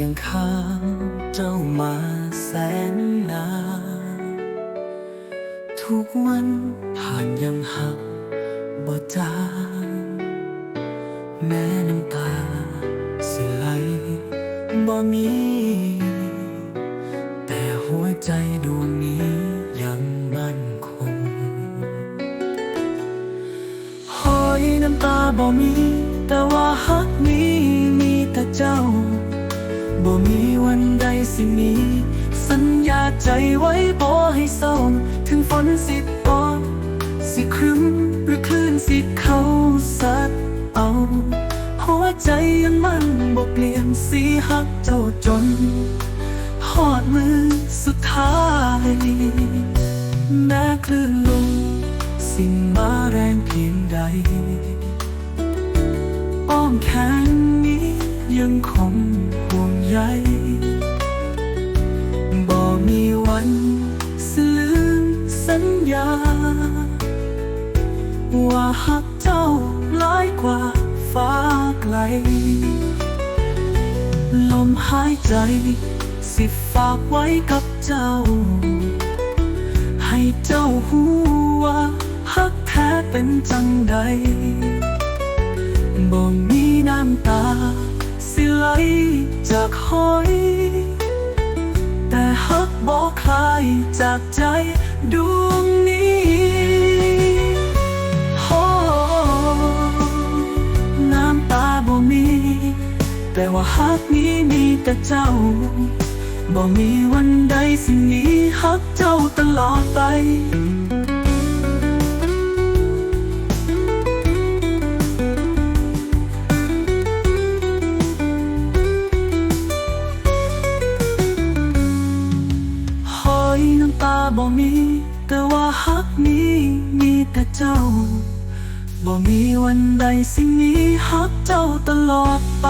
ยังข้าเจ้ามาแสนนานทุกวันผ่านยังหักบ่จางแม้น้ำตาสิไหลบ่มี แต่หัวใจดวงนี้ยังมั่นคงหอยน้ำตาบ่มี แต่ว่าฮักนี้มีแต่เจ้า บ่มีวันใดสิมี สัญญาใจไว้บ่ให้เศร้าถึงฝนสิตกสิครึ้มหรือคลื่นสิเข้าซัดเอาหัวใจยังมันบ่เปลี่ยนสีฮักเจ้าจนหอดมือสุดท้ายแม้คลื่นลมสิ่งมาแรงเพียงใดอ้อมแขนนี้ยังค งห่วงใยบ่มีวันสลืมสัญญา ว่าหักเจ้าหลายกว่าฟ้าไกล ลมหายใจสิฝากไว้กับเจ้า ให้เจ้าหูว่าฮักแท้เป็นจังใดบ่มีน้ำตา สิไหลจากหอย แต่ฮักบ่คลายจากใจดวงนี้โอ้น้ำตาบ่มี แต่ว่าฮักนี้มีแต่เจ้าบ่มีวันใดสิหนี้ฮักเจ้าตลอดไป มี แต่ว่าฮักนี้มีแต่เจ้า บ่มีวันใดสิ่งนี้ฮักเจ้าตลอดไป